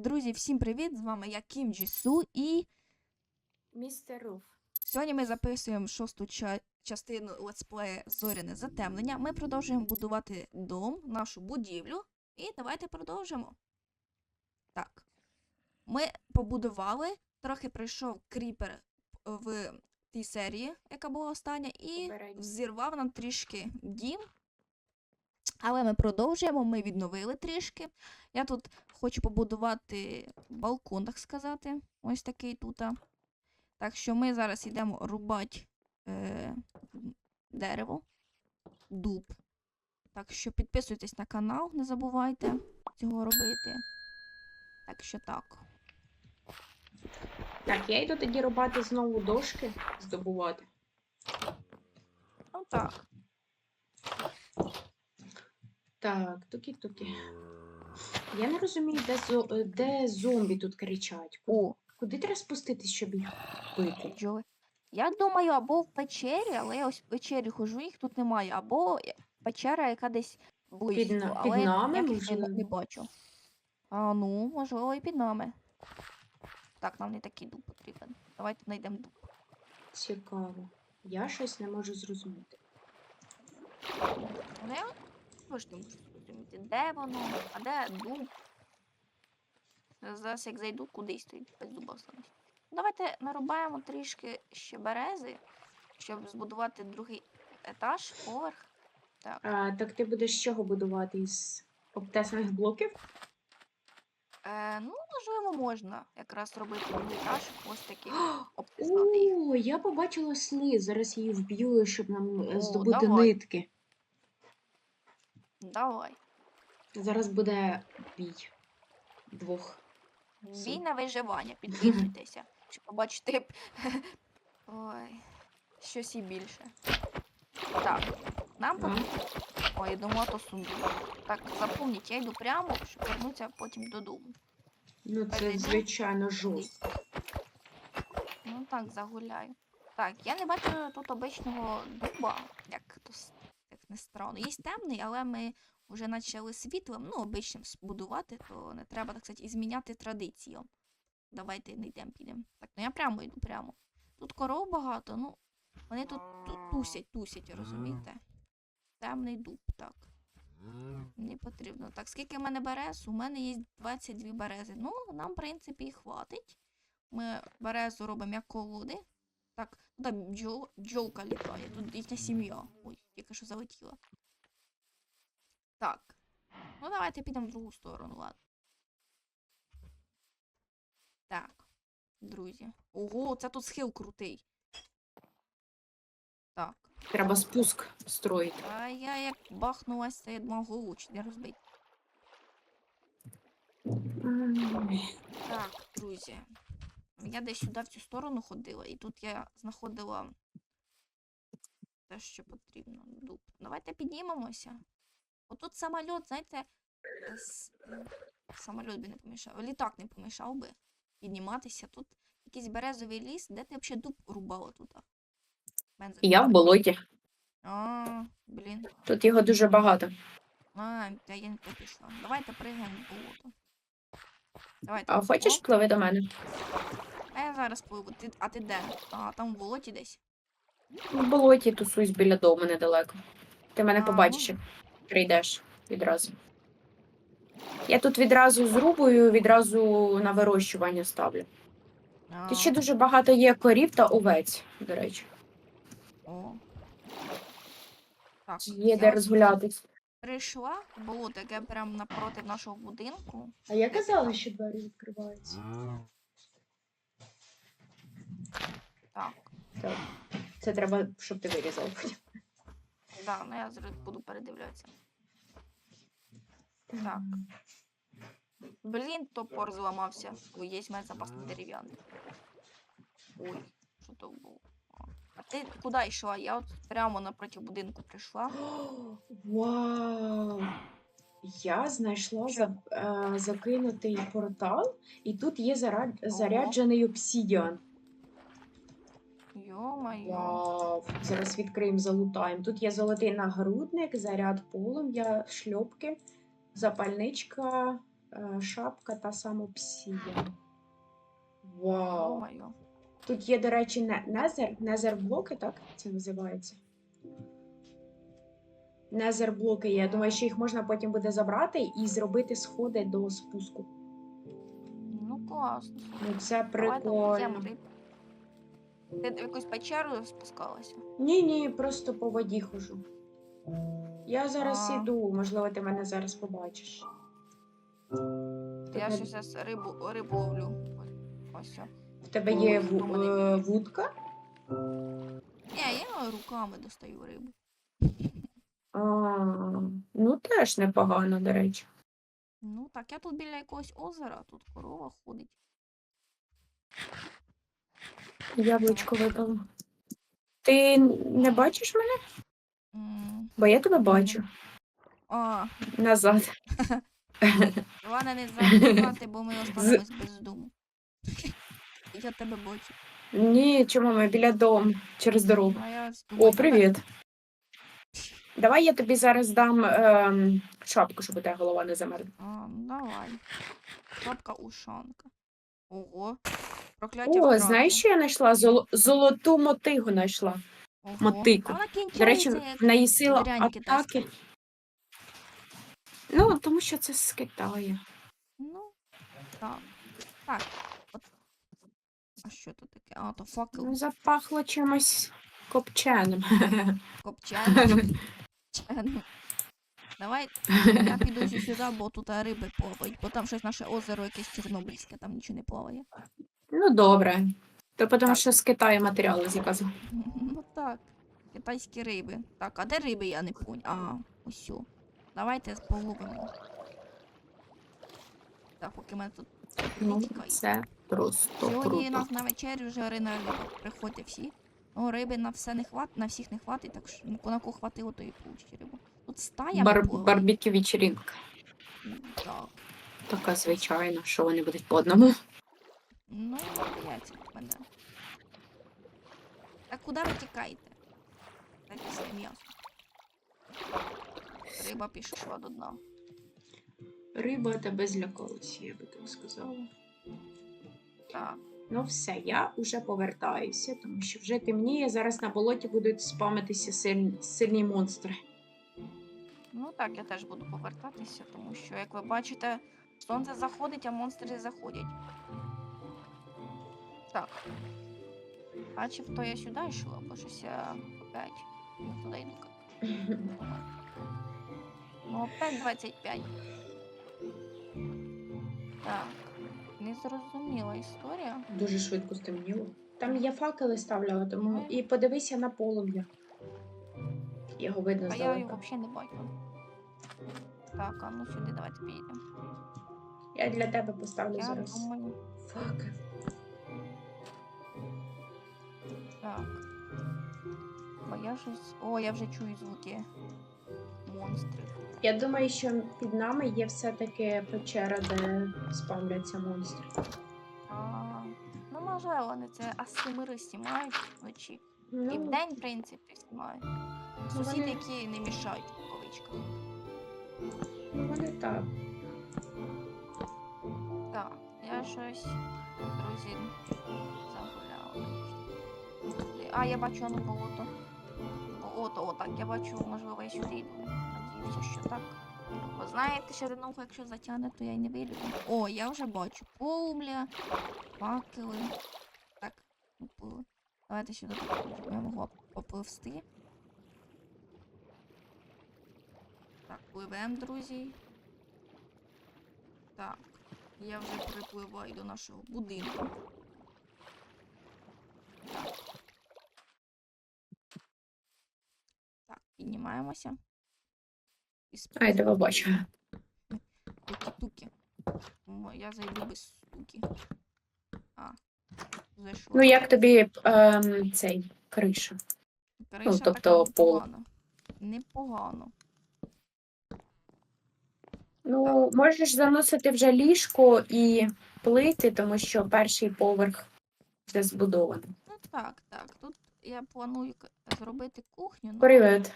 Друзі, всім привіт! З вами я Кім Джісу, і Містер Руф. сьогодні ми записуємо шосту ча- частину летсплея Зоряне затемнення. Ми продовжуємо будувати дом, нашу будівлю, і давайте продовжимо. Так. Ми побудували, трохи пройшов кріпер в тій серії, яка була остання, і взірвав нам трішки дім. Але ми продовжуємо, ми відновили трішки. Я тут хочу побудувати балкон, так сказати. Ось такий тут. Так що ми зараз йдемо рубати е, дерево, дуб. Так що підписуйтесь на канал, не забувайте цього робити. Так що так. Так, я йду тоді рубати знову дошки, здобувати. Ну так. Так, туки-туки. Я не розумію, де, зо... е, де зомбі тут кричать. О, Куди треба спуститись, щоб їх бити? бджоли. Я думаю, або в печері, але я ось в печері хожу, їх тут немає, або печера, яка десь близько, на- але під я нами, ніяких не, не можливо? бачу. А ну, можливо, і під нами. Так, нам не такий дуб потрібен. Давайте знайдемо дуб. Цікаво. Я щось не можу зрозуміти. Але я теж не де воно, а де дуб. Зараз як зайду кудись, то й без дуба. Давайте нарубаємо трішки ще берези, щоб збудувати другий етаж, поверх. Так. А, так ти будеш з чого будувати? Із обтесаних блоків? Е, ну, можливо, можна якраз робити другий етаж, ось такий обтисати їх. О, я побачила слід. Зараз її вб'ю, щоб нам е, О, здобути давай. нитки. Давай. Зараз буде бій двох. Бій на виживання, підписуйтеся, щоб побачити Ой, щось і більше. Так, нам потрібно. Ой, я думала, то сундук. Так, запомніть, я йду прямо, щоб вернутися потім додому. Ну, це звичайно жорстко. Ну так, загуляю. Так, я не бачу тут обичного дуба, як то як не странно. Є темний, але ми вже почали світлим, ну, обичним збудувати, то не треба, так сказати, і зміняти традицію. Давайте не йдемо, підемо. Так, ну я прямо йду прямо. Тут коров багато, ну, вони тут ту- тусять, тусять, розумієте? Темний дуб, так. Не потрібно. Так, скільки в мене берез? У мене є 22 берези. Ну, нам, в принципі, і хватить. Ми березу робимо як колоди. Так, там бджол, бджолка літає, тут їхня сім'я. Ой, тільки що залетіла. Так. Ну, давайте підемо в другу сторону, ладно. Так, друзі. Ого, це тут схил крутий. Так. Треба спуск строїти. А я як бахнулася, це я думала, голову чуть не розбити. Так, друзі. Я десь сюди в цю сторону ходила, і тут я знаходила те, що потрібно. Дуб. Давайте піднімемося. Отут самольот, знаєте, е, с- м, би не помішав, літак не помішав би підніматися. Тут якийсь березовий ліс, де ти взагалі дуб рубала тут? Я в болоті. А, блін. Тут його дуже багато. А, та я не те пішла. Давайте пригаємо в болото. Давайте. А хочеш пливи до мене? А я зараз пливу. Ти, а ти де? А, там в болоті десь. В болоті тусуюсь біля дому недалеко. Ти мене А, побачиш, як прийдеш відразу. Я тут відразу зрубую, відразу на вирощування ставлю. А, Тут ще дуже багато є корів та овець, до речі. О. Так, Є де я розгулятись. прийшла в болото, яке прямо напроти нашого будинку. А я казала, що двері відкриваються. Так, Так. Це треба, щоб ти вирізав да, ну я зараз буду передивлятися. Так. Блін, топор зламався. Ой, є в мене запасний дерев'яний. Ой, що то було? А ти куди йшла? Я от прямо напроти будинку прийшла. Вау! Я знайшла за, е, закинутий портал, і тут є зара- заряджений обсідіан. Йо-моє. Вау! Зараз відкриємо, залутаємо. Тут є золотий нагрудник, заряд полум'я, шльопки, запальничка, Е, Шапка та самопсія. Вау. Думаю. Тут є, до речі, не- незер, незер блоки, так це називається. Незер блоки. Я думаю, що їх можна потім буде забрати і зробити сходи до спуску. Ну класно. Ну, це Давай прикольно. Ти в якусь печеру спускалася? Ні, ні, просто по воді хожу. Я зараз А. іду, можливо, ти мене зараз побачиш. Я ще зараз рибу, рибу ловлю. Ось. о. В тебе є Ой, ву- е, вудка? Ні, я руками достаю рибу. А, ну теж непогано, до речі. Ну так, я тут біля якогось озера, тут корова ходить. Яблучко випало. Ти не бачиш мене? М, Бо я тебе бачу. А, Назад. Ладно, не забувати, бо ми останемось без дому. Я тебе бачу. Ні, чому ми біля дому через дорогу. А я з О, привіт. Давай я тобі зараз дам ем, шапку, щоб у тебе голова не замерзла. А, ну, давай. Шапка ушанка. Ого. Прокляття О, знаєш, що я знайшла? Золо- золоту мотигу знайшла. Мотику. До речі, в неї сила атаки. Ну, тому що це з Китаю. Ну, так. Так. От. А що тут таке? А, то факел Ну, запахло чимось копченим. копчений. Копчений. Давай я піду сюди, бо тут риби плавають, бо там щось наше озеро якесь чорнобильське, там нічого не плаває. Ну, добре. То тому що з Китаю матеріали заказував. Ну так. Китайські риби. Так, а де риби я не понял? А, ось. Давайте половимо. Так, поки мене тут Ну, витікає. це просто Сьогодні круто. нас на вечерю вже рина риба. Приходять всі. Ну, риби на все не хват, на всіх не хватить, так що на кого хватило, то і получить рибу. Тут стая Бар- плаває. барбекю вечеринка. Так. Така звичайна, що вони будуть по одному. Ну, бояться мене. Так куди ви тікаєте? Дайте своє м'ясо. Риба пішла до дна. Риба тебе злякалася, я би так сказала. Так. Ну все, я вже повертаюся, тому що вже темніє. Зараз на болоті будуть спамитися сильні, сильні монстри. Ну так, я теж буду повертатися, тому що, як ви бачите, сонце заходить, а монстри заходять. Так. Начебто я сюди йшла, бо щось я опять не туди йду. Ну, опять 25. Так. Незрозуміла історія. Дуже швидко стемніло. Там я факели ставляла, тому і подивися на полум'я. Його видно А я його взагалі не бачу. Так, а ну сюди давайте підійдемо. Я для тебе поставлю Я зараз. думаю, Факел. Так. Бо я щось. О, я вже чую звуки монстрів. Я думаю, що під нами є все-таки печера, де спавляться монстри. А, ну, може, вони це асимири знімають вночі. І Ну, вдень, в принципі, знімають. Ну, Сусіди, вони- які не мішають в кавичках. ну, вони так. Так, я щось, друзі, загуляла. А, я бачу воно болото. Болото, отак, я бачу, можливо, я сюди йду. Надіюся, що так. Бо знаєте, ширинуху, якщо затягне, то я й не вийду. О, я вже бачу полум'я, факели. Так, поплили. Давайте сюди, я могла попливсти. Так, пливемо, друзі. Так. Я вже припливаю до нашого будинку. Так, піднімаємося. І Ай, тебе бачу. Туки-туки. О, я зайду без стуки. А, зайшла. Ну, як тобі ем, цей криша? Криша ну, така тобто пол. непогано. Непогано. Ну, можеш заносити вже ліжко і плити, тому що перший поверх вже збудований. Ну так, так. Тут я планую к- зробити кухню. Ну, Привіт.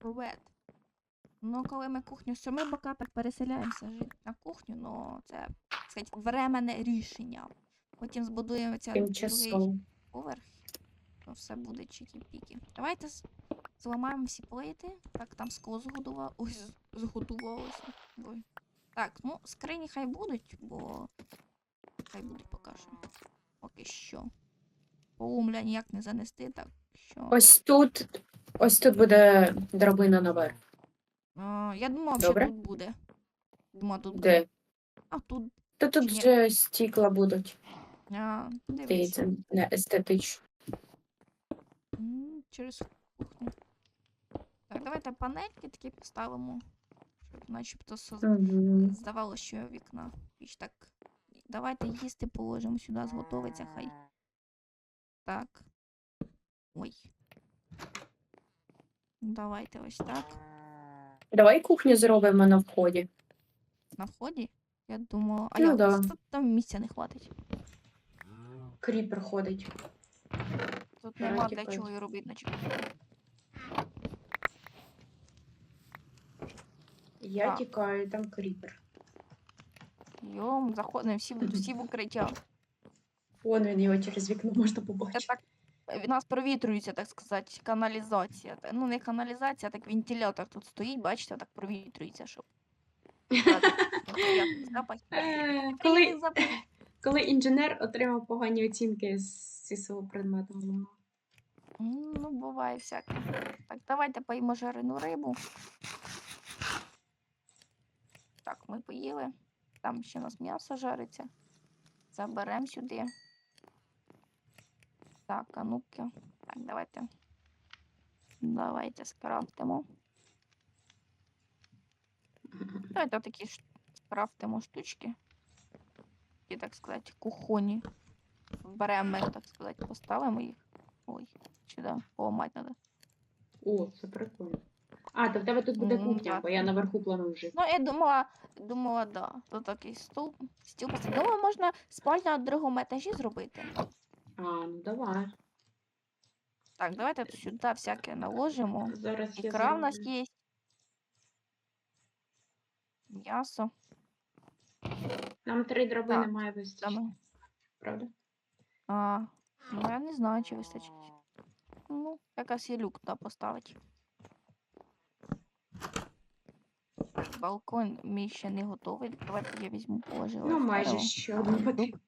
Привет. Ну, коли ми кухню, що ми поки переселяємося жити на кухню, ну це так сказати, временне рішення. Потім збудуємо ця другий поверх, то все буде чікі-пікі. Давайте зламаємо всі плити. Так, там скло згодувало. Ой, з- зготувалося. Ой. Так, ну, скрині хай будуть, бо хай будуть поки що. Поки що. Полумля ніяк не занести, так що. Ось тут, ось тут буде драбина наверх. А, я думав, Добре. що тут буде. Думав, тут буде. Де? А тут. Та тут Ні. вже стікла будуть. А, дивись. Здається, не естетично. М, Через кухню. Так, давайте панельки такі поставимо. Щоб начебто соз... Мгм. здавалося, що вікна. Піч так. Давайте їсти положимо сюди, зготовиться хай. Так. Ой. Давайте ось так. Давай кухню зробимо на вході. На вході. Я думала. А Ну як да. тут там місця не хватить. Кріп проходить. Тут Я нема для тікаю. чого і робити начебто. Я Так. тікаю, там кріпер. Йом, заходимо всі, в- всі в укриття. Вон він його через вікно можна Це побачити. так. В нас провітрюється, так сказати, каналізація. Ну, не каналізація, а так вентилятор тут стоїть, бачите, так провітрюється, щоб. Е, Коли, коли інженер отримав погані оцінки зі свого предмету головного. Ну, буває всяке. Так, давайте поїмо жарену рибу. Так, ми поїли. Там ще у нас м'ясо жариться. Заберемо сюди. Так, а ну-ка. Так, давайте. Давайте скрафтимо. Давайте такі скрафтимо штучки. І, так сказати, кухоні. Беремо, так сказати, поставимо їх. Ой, сюди поламати треба. О, це прикольно. А, то в тебе тут буде кухня, бо я наверху планую жити. Ну, я думала, думала, да. Тут такий стул, стіл. Думаю, можна спальню на другому етажі зробити. А, ну давай. Так, давайте тут сюди всяке наложимо. Зараз я Ікра в нас зроблю. є. М'ясо. Нам три драбини Так, має вистачити, Там, правда? а, ну, я не знаю, чи вистачить. Ну, якась є люк туди поставити. Балкон мій ще не готовий. Давайте я візьму положила. Ну, майже дерево. ще одну потрібно.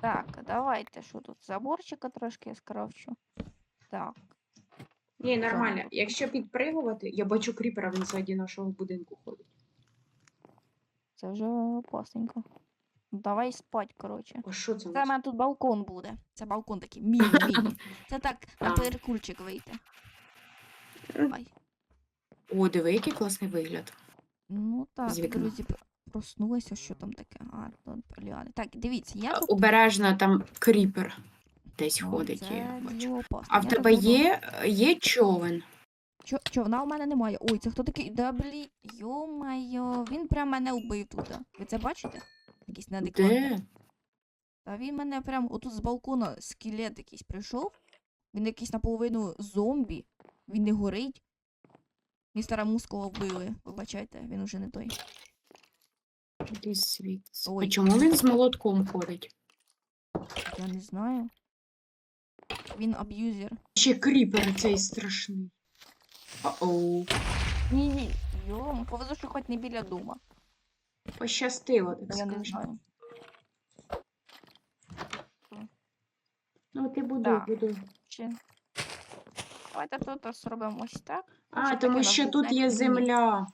Так, давайте, що тут? Заборчика трошки я скрафчу. Так. Ні, нормально. Так. Якщо підпригувати, я бачу кріпера він ззаді нашого будинку ходить. Це вже опасненько. Давай спать, коротше. А що це? у Це нас? мене тут балкон буде. Це балкон такий міні-міні. Це так на А. перекурчик вийти. М. Ай. О, диви, який класний вигляд. Ну так, вікна. друзі, проснулися, що там таке. А, тут ліани. Так, дивіться, я тут. Обережно там кріпер десь О, ходить. це Я бачу. А в Я тебе є, є човен? Чо, човна у мене немає. Ой, це хто такий? Да блі. Йо-майо, він прям мене вбив тут. Ви це бачите? Якийсь неадекватний. Де? Та він мене прям отут з балкона скелет якийсь прийшов. Він якийсь наполовину зомбі. Він не горить. Містера Мускула вбили. Вибачайте, він уже не той. Якийсь світ. А чому він з молотком ходить? Я не знаю. Він аб'юзер. Ще кріпер цей страшний. О-оу. Ні, ні. Йому повезло, що хоч не біля дома. Пощастило, так Я не знаю. Ну, ти буду, Так. буду. Чи... Давайте тут зробимо ось так. А, тому що тут є вулиці, земля.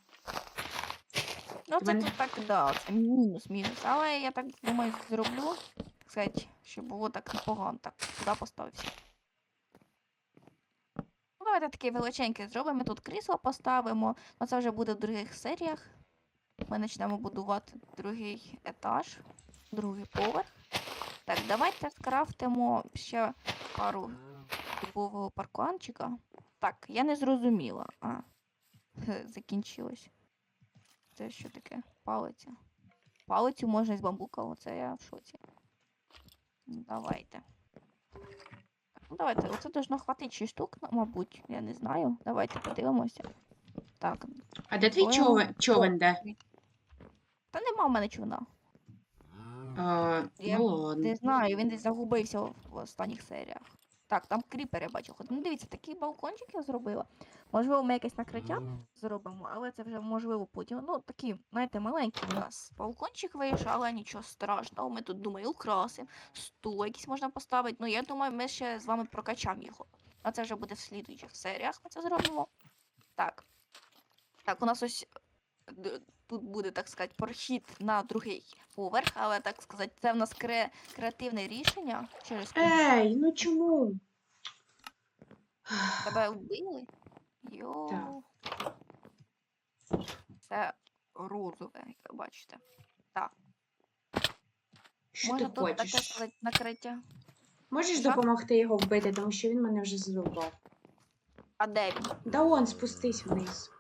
Ну, це мене- тут так, да, це мінус, мінус. Але я так думаю, зроблю, так сказати, щоб було так непогано. Так, сюди поставився. Ну, давайте таке величеньке зробимо. Тут крісло поставимо. Ну, це вже буде в других серіях. Ми почнемо будувати другий етаж, другий поверх. Так, давайте скрафтимо ще пару дубового парканчика. Так, я не зрозуміла. А, закінчилось. Це що таке? Палиця. Палицю можна з бамбука, оце я в шоці. Давайте. Ну, давайте, оце должно хватити 6 штук, ну, мабуть, я не знаю. Давайте подивимося. Так, А де твій човен? Човен де? та нема в мене човна. А, Я ну ладно. Не знаю, він десь загубився в в останніх серіях. Так, там кріпери бачу. Ну, дивіться, такий балкончик я зробила. Можливо, ми якесь накриття зробимо, але це вже можливо потім. Ну, такий, знаєте, маленький у нас балкончик вийшов, але нічого страшного. Ми тут, думаю, украсимо. Стул якийсь можна поставити. Ну, я думаю, ми ще з вами прокачаємо його. А це вже буде в слідуючих серіях. Ми це зробимо. Так. Так, у нас ось д- тут буде, так сказати, прохід на другий поверх, але так сказати, це в нас кре... креативне рішення через Ей, ну чому? тебе вбили. Йо. Це розове, як ви бачите. Що Може ти тут таке сказати накриття. Можеш Що? допомогти його вбити, тому що він мене вже задовбав. А де він? Да он, спустись вниз.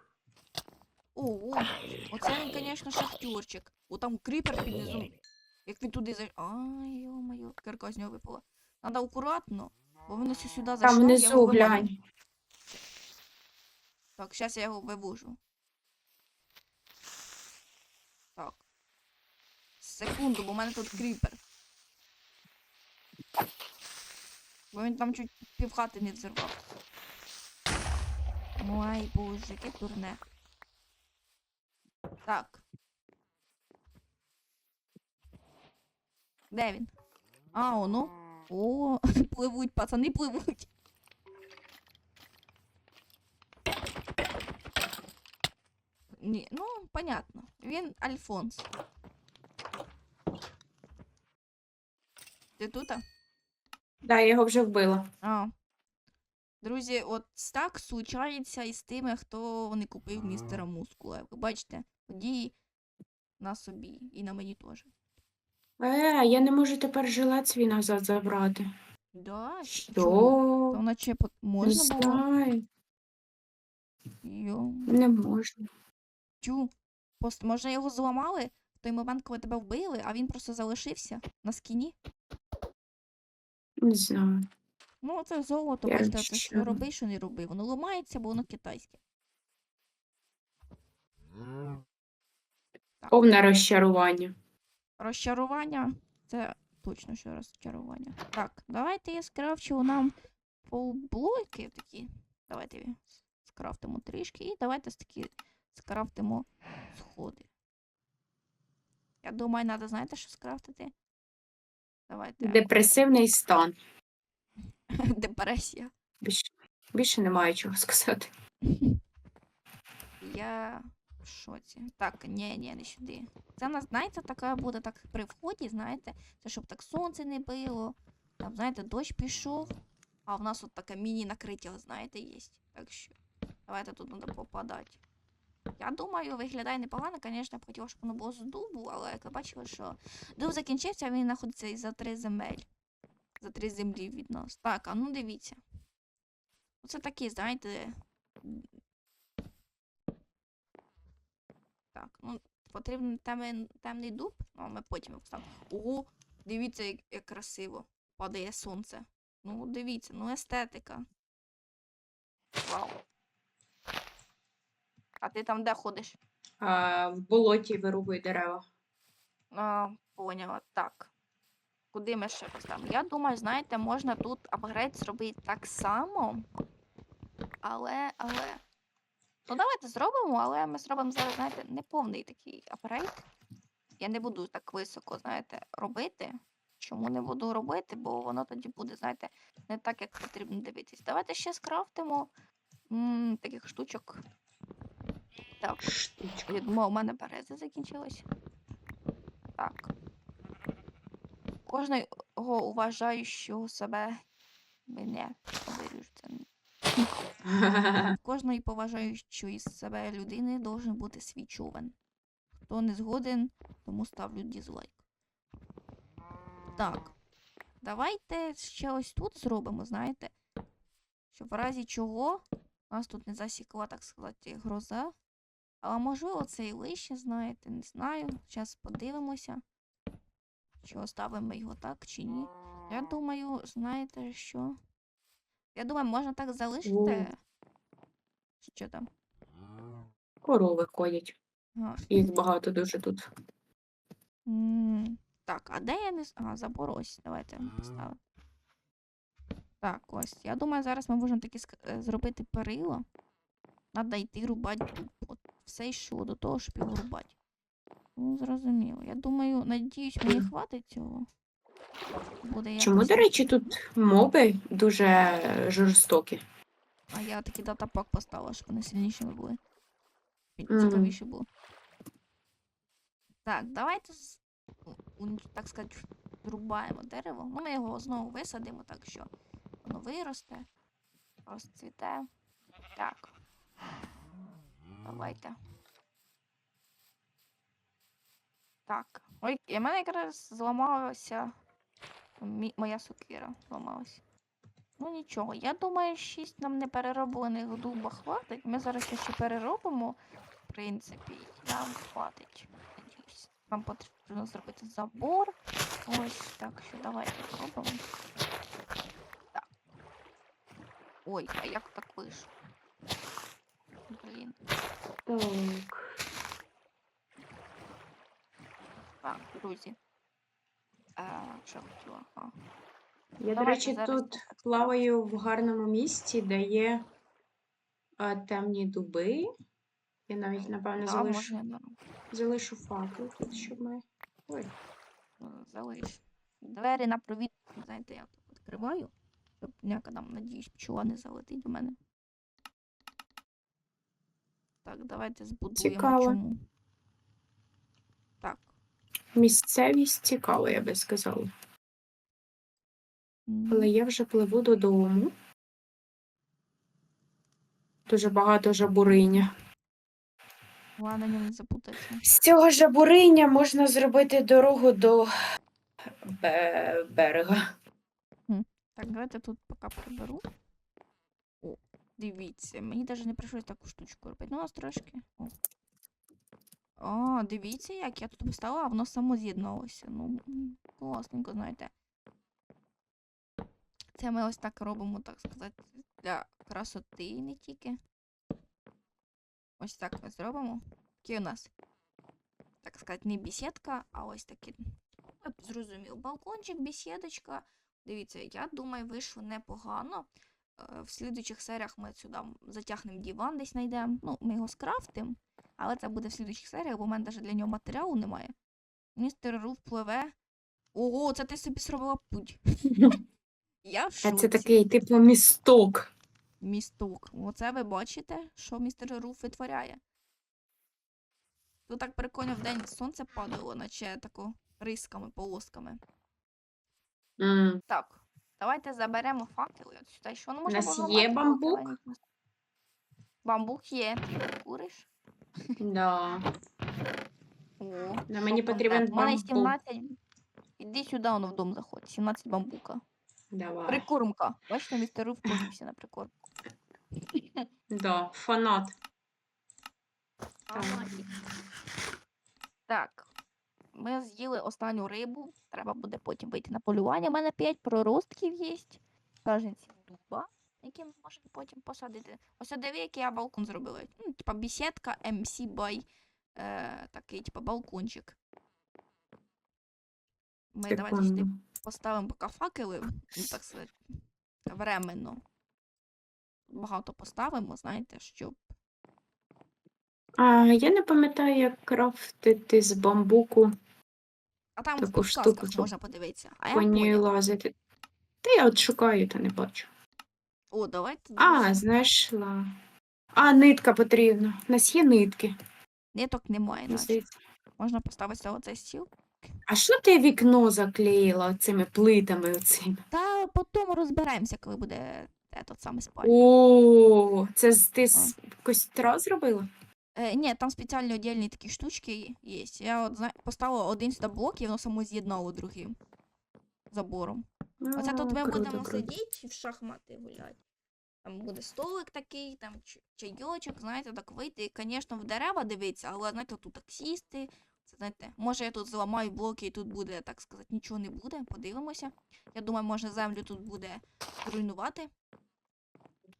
О, оце він, звісно, шахтюрчик. О, там кріпер під низом. Як він туди зайшов. Ай, йо-моє, кирка з нього випала. Надо акуратно, бо він ось сюди зайшов. Там внизу глянь. Так, зараз я його вивожу. Так. Секунду, бо в мене тут кріпер. Бо він там чуть півхати не взорвав. Ой, боже, яке турне. Так. Де він? А, оно. О, пливуть, пацани пливуть. Ні, ну, понятно. Він Альфонс. Ти тут? Да, я його вже вбила. А. Друзі, от так случається із тими, хто не купив містера мускула. Ви бачите, події на собі і на мені теж. Е, я не можу тепер жилет свій назад забрати. Да, чому? Що? То наче по- Не можна було. знаю, Йо. не можна. Тю. Просто може його зламали в той момент, коли тебе вбили, а він просто залишився на скіні. Не знаю. Ну, це золото, Я бачите, це що роби, що не роби. Воно ламається, бо воно китайське. Повне розчарування. Розчарування. Це точно що розчарування. Так, давайте я скрафчу нам полблоки такі. Давайте скрафтимо трішки. І давайте такі скрафтимо сходи. Я думаю, треба, знаєте, що скрафтити? Давайте. Депресивний стан. Депресія. Більше, більше немає чого сказати. Я в шоці. Так, ні, ні, не сюди. Це в нас, знаєте, така буде так при вході, знаєте, це щоб так сонце не било. Там, знаєте, дощ пішов, а в нас от таке міні-накриття, знаєте, є. Так що давайте тут треба попадати. Я думаю, виглядає непогано, звісно, б хотіла, щоб воно було з дубу, але як ви бачили, що дуб закінчився, він знаходиться і за три земель. За три землі від нас. Так, а ну дивіться. Оце такі, знаєте, Так, ну потрібен темний, темний дуб, ну, а ми потім його поставимо. Ого, дивіться, як, як красиво падає сонце. Ну, дивіться, ну естетика. Вау. А ти там де ходиш? А, в болоті вирубує дерева. А, поняла. Так. Куди ми ще поставимо? Я думаю, знаєте, можна тут апгрейд зробити так само. Але, але. Ну, давайте зробимо, але ми зробимо зараз, знаєте, не повний такий апгрейд. Я не буду так високо, знаєте, робити. Чому не буду робити, бо воно тоді буде, знаєте, не так, як потрібно дивитись. Давайте ще скрафтимо м, таких штучок. Так. Штучка. Я думала, у мене береза закінчилась. Так. Кожного уважаючого себе мене виріжу це. Кожної поважаючої себе людини должен бути свій човен. Хто не згоден, тому ставлю дізлайк. Так. Давайте ще ось тут зробимо, знаєте. Щоб в разі чого нас тут не засікла, так сказати, гроза. Але можливо це і лише, знаєте, не знаю. Зараз подивимося. Чи оставимо його так, чи ні. Я думаю, знаєте що? Я думаю, можна так залишити. О. Що там? Корови ходять. Ага. Їх багато дуже тут. М, Так, а де я не. с- Ага, забор ось. Давайте поставимо. Так, ось. Я думаю, зараз ми можемо таки ск- е, зробити перило. Надо йти рубати. От все йшло до того, щоб його рубати. Ну, зрозуміло. Я думаю, надіюсь, мені хватить цього. Буде Чому, до речі, тут моби дуже жорстокі? А я такий датапак поставила, щоб вони сильнішими були. Цікавіше було. Так, давайте так сказати, зрубаємо дерево. Ну, ми його знову висадимо, так що воно виросте, розцвіте. Так. Давайте. Так. Ой, і в мене якраз зламалася мі- моя сокира. Зламалася. Ну нічого, я думаю, 6 нам не перероблених дуба хватить. Ми зараз ще переробимо, в принципі, і нам хватить. Надіюсь. Нам потрібно зробити забор. Ось так що давайте зробимо. Так. Ой, а як так вийшло? Блін. Так. Так, друзі. Що хотіла? Я, до речі, зараз тут плаваю в гарному місці, де є а, темні дуби. Я навіть, напевно, Да, залишу, можна да, залишу факел тут, щоб ми. Ой. е, залиш. Двері на провід, знаєте, я так відкриваю, щоб ніяка там, надіюсь, пчола не залетить до мене. Так, давайте збудуємо Цікаво. чому. Місцевість цікава, я би сказала. Але я вже пливу додому. Дуже багато жабуриня. Ладно, не запутайся. З цього жабуриня можна зробити дорогу до бе- берега. Так, давайте тут поки приберу. О, дивіться, мені навіть не прийшлось таку штучку робити. Ну, у нас трошки. О. О, дивіться, як я тут поставила, а воно само з'єдналося. Ну, класненько, знаєте. Це ми ось так робимо, так сказати, для красоти не тільки. Ось так ми зробимо. Такий у нас, так сказати, не бесідка, а ось ну, зрозумів, балкончик, бесідочка. Дивіться, я думаю, вийшло непогано. Е, В слідуючих серіях ми сюди затягнемо диван, десь знайдемо. Ну, ми його скрафтимо, але це буде в слідуючих серіях, бо в мене навіть для нього матеріалу немає. Містер Руф пливе. Ого, це ти собі зробила путь. Я в А це такий, типу, місток. місток. Оце ви бачите, що містер Руф витворяє. Тут так прикольно вдень сонце падало, наче тако рисками, полосками. М, Так, давайте заберемо факели от сюди. Що ну, можна нас є бамбук? Бамбук є. Куриш? Да. О, мені потрібен? У мене бамбук. 17. Іди сюди, воно в дом заходь. 17 бамбука. Давай. Прикормка. Бачите, містер Руф повівся на прикормку. Да, фанат. Так. Ми з'їли останню рибу. Треба буде потім вийти на полювання. У мене 5 проростків є. Кажеться дуба, які ми можемо потім посадити. Ось диви, який я балкон зробила. Ну, типа бесідка MC by е, такий, типа балкончик. Ми давайте сюди поставимо поки факели, ну так сказати, временно. Багато поставимо, знаєте, щоб А, я не пам'ятаю, як крафтити з бамбуку А там Таку в штуку, можна подивитися. А я лазити. Та я от шукаю, та не бачу. О, давайте. А, знайшла. А, нитка потрібна. У нас є нитки. Ниток немає, мені наче. здається. Можна поставити оцей стіл. А що ти вікно заклеїла цими плитами оцими? Та потім розберемося, коли буде е, тот самий спальник. О, це з- ти з костра зробила? Е, ні, там спеціальні віддільні такі штучки є. Я от зна... поставила один сюди блок, і воно само з'єднало другим забором. Оце тут ми будемо сидіти в шахмати гуляти. Там буде столик такий, там чайочок, знаєте, так вийти. І, звісно, в дерева дивитися, але знаєте, тут так сісти. Це, знаєте, може я тут зламаю блоки і тут буде, так сказати, нічого не буде. Подивимося. Я думаю, може землю тут буде руйнувати.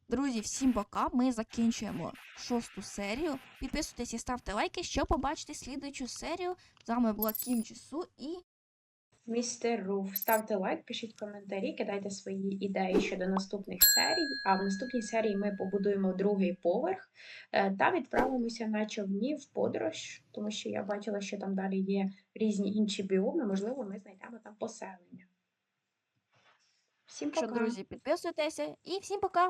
Друзі, всім пока. Ми закінчуємо шосту серію. Підписуйтесь і ставте лайки, щоб побачити слідуючу серію. З вами була Кім Чісу і Містер Руф, ставте лайк, пишіть коментарі, кидайте свої ідеї щодо наступних серій. А в наступній серії ми побудуємо другий поверх е, та відправимося на човні в подорож, тому що я бачила, що там далі є різні інші біоми. Можливо, ми знайдемо там поселення. Всім що, друзі, підписуйтеся і всім пока!